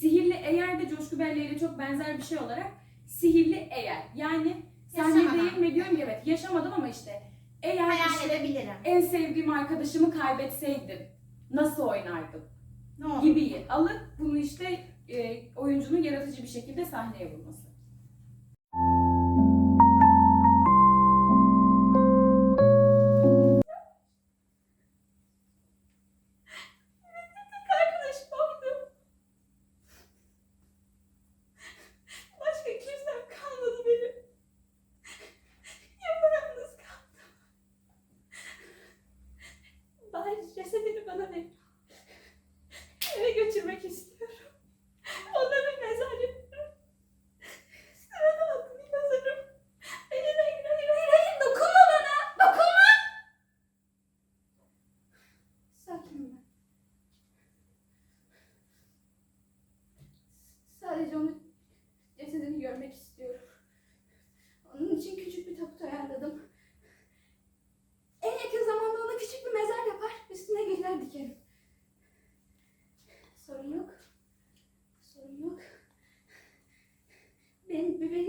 Sihirli eğer de Coşku Belli ile çok benzer bir şey olarak sihirli eğer. Yani sahnedeyim ve diyorum evet yaşamadım ama işte eğer Hayal işte edebilirim. en sevdiğim arkadaşımı kaybetseydim nasıl oynardım Ne olur. gibi alıp bunu işte e, oyuncunun yaratıcı bir şekilde sahneye vurması.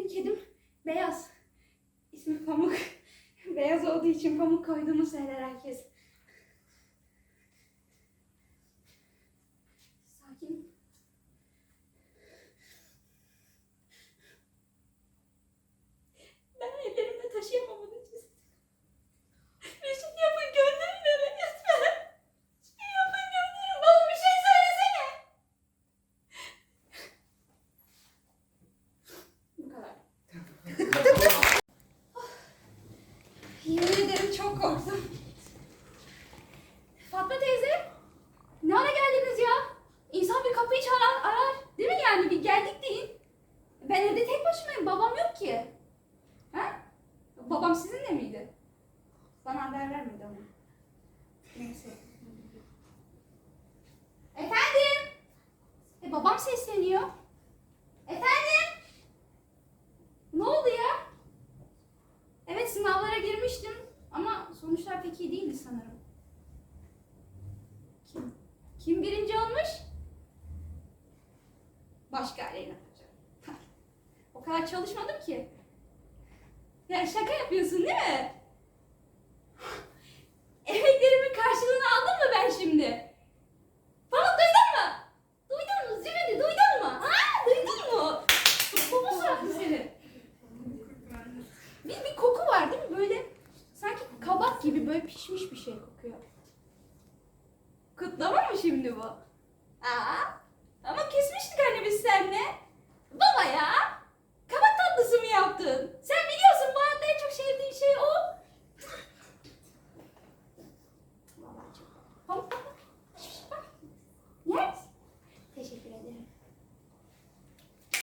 Kedim beyaz. İsmi Pamuk. beyaz olduğu için Pamuk koyduğumu söyler herkes. Sakin. Ben ellerimde taşıyamam onun cesedi. Bir şey yapın gönderin eve lütfen. Bir şey yapın gönderin. Bana bir şey söylesene. Bu kadar. Yemin ederim korktum. Fatma teyze, ne ara geldiniz ya? İnsan bir kapıyı çalar, arar. Değil mi yani? Bir geldik deyin. Ben evde tek başımayım, babam yok ki. Ha? Babam sizinle miydi? Bana haber vermedi ama. Neyse. Efendim? E babam sesleniyor. Efendim? Ne oldu ya? Evet sınavlara girmiştim Sonuçlar pek iyi değildi sanırım. Kim? Kim birinci olmuş? Başka Aleyna Hoca. o kadar çalışmadım ki. Ya şaka yapıyorsun değil mi? evet Böyle pişmiş bir şey kokuyor. Kutlama mı şimdi bu? Aa, ama kesmiştik anne biz seninle. Baba ya. Kabak tatlısı mı yaptın? Sen biliyorsun bu hayatta en çok sevdiğin şey o. Vallahi